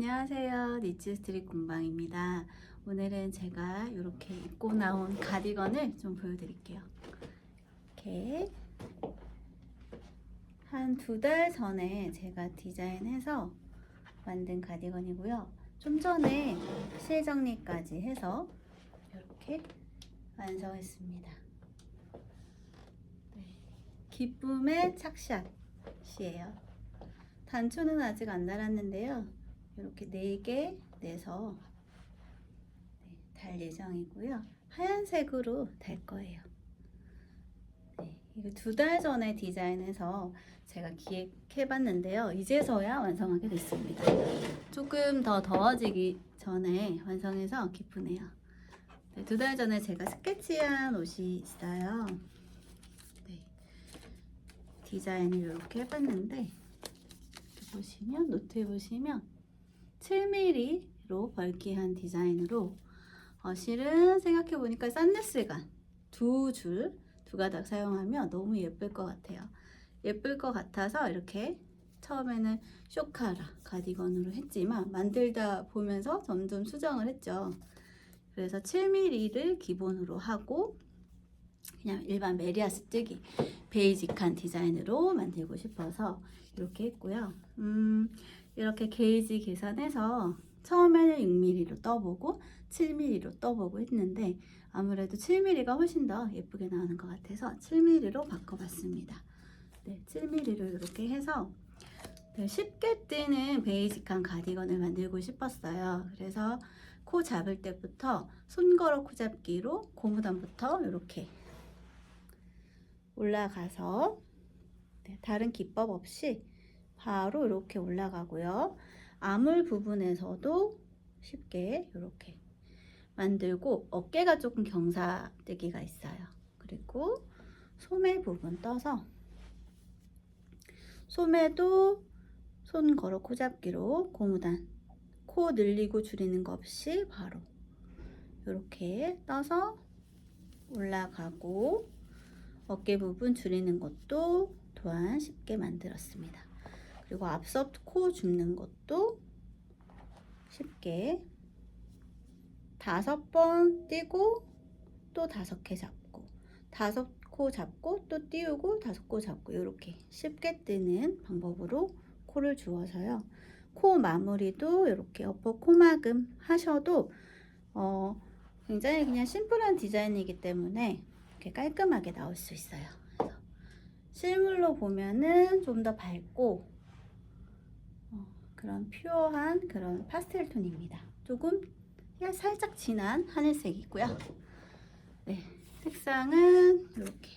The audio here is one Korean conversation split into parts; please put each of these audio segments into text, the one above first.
안녕하세요. 니츠 스트릿 공방입니다. 오늘은 제가 이렇게 입고 나온 가디건을 좀 보여드릴게요. 이렇게 한 두 달 전에 제가 디자인해서 만든 가디건이고요. 좀 전에 실정리까지 해서 이렇게 완성했습니다. 네. 기쁨의 착샷이에요. 단추는 아직 안 달았는데요. 이렇게 4개 내서 네, 달 예정이고요. 하얀색으로 달 거예요. 네, 이거 두 달 전에 디자인해서 제가 기획해봤는데요. 이제서야 완성하게 됐습니다. 조금 더 더워지기 전에 완성해서 기쁘네요. 네, 두달 전에 제가 스케치한 옷이 있어요. 네, 디자인을 이렇게 해봤는데 보시면 노트에 보시면 7mm로 벌기한 디자인으로 어, 실은 생각해 보니까 싼네스가 두 줄, 두 가닥 사용하면 너무 예쁠 것 같아요. 예쁠 것 같아서 이렇게 처음에는 쇼카라 가디건으로 했지만 만들다 보면서 점점 수정을 했죠. 그래서 7mm를 기본으로 하고 그냥 일반 메리아스 뜨기 베이직한 디자인으로 만들고 싶어서 이렇게 했고요. 음, 이렇게 게이지 계산해서 처음에는 6mm로 떠보고 7mm로 떠보고 했는데 아무래도 7mm가 훨씬 더 예쁘게 나오는 것 같아서 7mm로 바꿔봤습니다. 네, 7mm로 이렇게 해서 네, 쉽게 뜨는 베이직한 가디건을 만들고 싶었어요. 그래서 코 잡을 때부터 손걸어 코 잡기로 고무단부터 이렇게 올라가서 네, 다른 기법 없이 바로 이렇게 올라가고요. 아물 부분에서도 쉽게 이렇게 만들고 어깨가 조금 경사되기가 있어요. 그리고 소매 부분 떠서 소매도 손 걸어 코 잡기로 고무단 코 늘리고 줄이는 거 없이 바로 이렇게 떠서 올라가고 어깨 부분 줄이는 것도 또한 쉽게 만들었습니다. 그리고 앞서 코 줍는 것도 쉽게 다섯 번 띄고 또 다섯 개 잡고 다섯 코 잡고 또 띄우고 다섯 코 잡고 이렇게 쉽게 뜨는 방법으로 코를 주어서요. 코 마무리도 이렇게 어퍼 코막음 하셔도 어, 굉장히 그냥 심플한 디자인이기 때문에 이렇게 깔끔하게 나올 수 있어요. 그래서 실물로 보면은 좀 더 밝고 어, 그런 퓨어한 그런 파스텔 톤입니다. 조금 살짝 진한 하늘색이고요. 네, 색상은 이렇게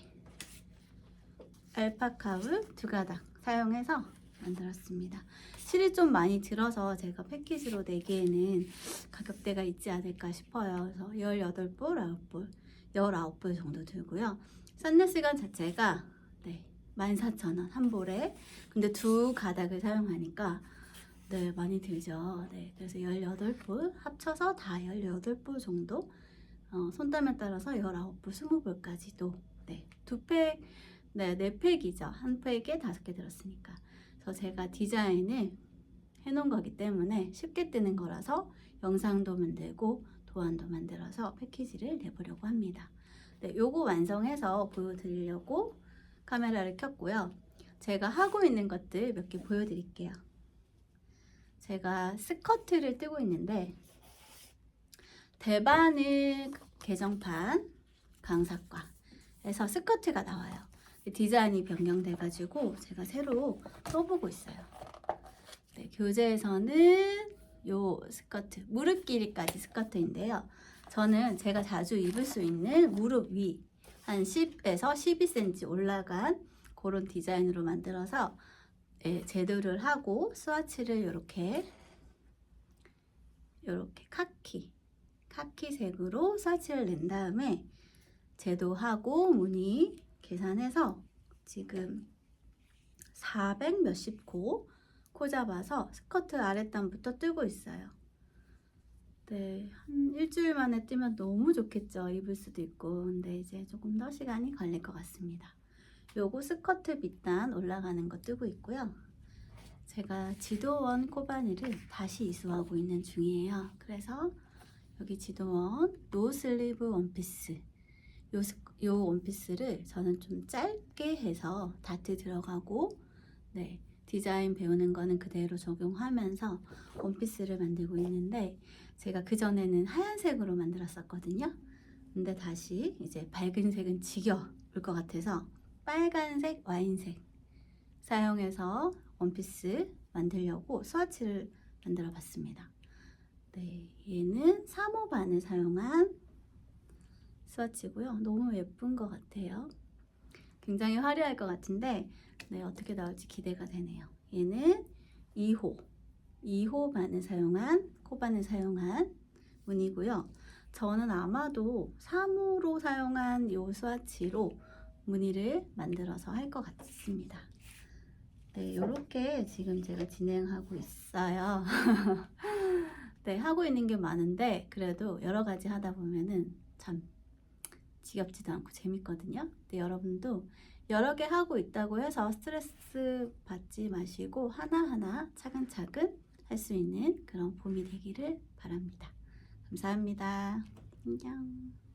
알파카 울 두 가닥 사용해서 만들었습니다. 실이 좀 많이 들어서 제가 패키지로 내기에는 가격대가 있지 않을까 싶어요. 그래서 18불, 9불, 19불 정도 들고요. 썬네 시간 자체가 네, 14,000원 한 볼에 근데 두 가닥을 사용하니까 네, 많이 들죠. 네, 그래서 18불 합쳐서 다 18불 정도 어, 손땀에 따라서 19불, 20불까지도 네, 두 팩, 네, 네 팩이죠. 한 팩에 다섯 개 들었으니까. 그래서 제가 디자인을 해놓은 거기 때문에 쉽게 뜨는 거라서 영상도 만들고 도안도 만들어서 패키지를 내보려고 합니다. 네, 요거 완성해서 보여드리려고 카메라를 켰고요. 제가 하고 있는 것들 몇 개 보여드릴게요. 제가 스커트를 뜨고 있는데 대바늘 개정판 강사과에서 스커트가 나와요. 디자인이 변경돼가지고 제가 새로 써보고 있어요. 네, 교재에서는 요 스커트 무릎 길이까지 스커트인데요. 저는 제가 자주 입을 수 있는 무릎 위 한 10에서 12cm 올라간 그런 디자인으로 만들어서 예, 제도를 하고 스와치를 이렇게 이렇게 카키 카키색으로 스와치를 낸 다음에 제도하고 무늬 계산해서 지금 400 몇십 코, 코 잡아서 스커트 아랫단부터 뜨고 있어요. 네, 한 일주일 만에 뛰면 너무 좋겠죠. 입을 수도 있고. 근데 이제 조금 더 시간이 걸릴 것 같습니다. 요거 스커트 밑단 올라가는 거 뜨고 있고요. 제가 지도원 코바니를 다시 이수하고 있는 중이에요. 그래서 여기 지도원 노슬리브 원피스 요, 스- 요 원피스를 저는 좀 짧게 해서 다트 들어가고 네 디자인 배우는 거는 그대로 적용하면서 원피스를 만들고 있는데 제가 그전에는 하얀색으로 만들었었거든요. 근데 다시 이제 밝은 색은 지겨울 것 같아서 빨간색, 와인색 사용해서 원피스 만들려고 스와치를 만들어 봤습니다. 네, 얘는 3호 반을 사용한 스와치고요. 너무 예쁜 것 같아요. 굉장히 화려할 것 같은데 네, 어떻게 나올지 기대가 되네요. 얘는 2호, 2호 반을 사용한 코반을 사용한 무늬고요. 저는 아마도 3호로 사용한 요 스와치로 무늬를 만들어서 할 것 같습니다. 네, 이렇게 지금 제가 진행하고 있어요. 네, 하고 있는 게 많은데 그래도 여러 가지 하다 보면은 참 지겹지도 않고 재밌거든요. 근데 여러분도 여러 개 하고 있다고 해서 스트레스 받지 마시고 하나하나 차근차근 할 수 있는 그런 봄이 되기를 바랍니다. 감사합니다. 안녕.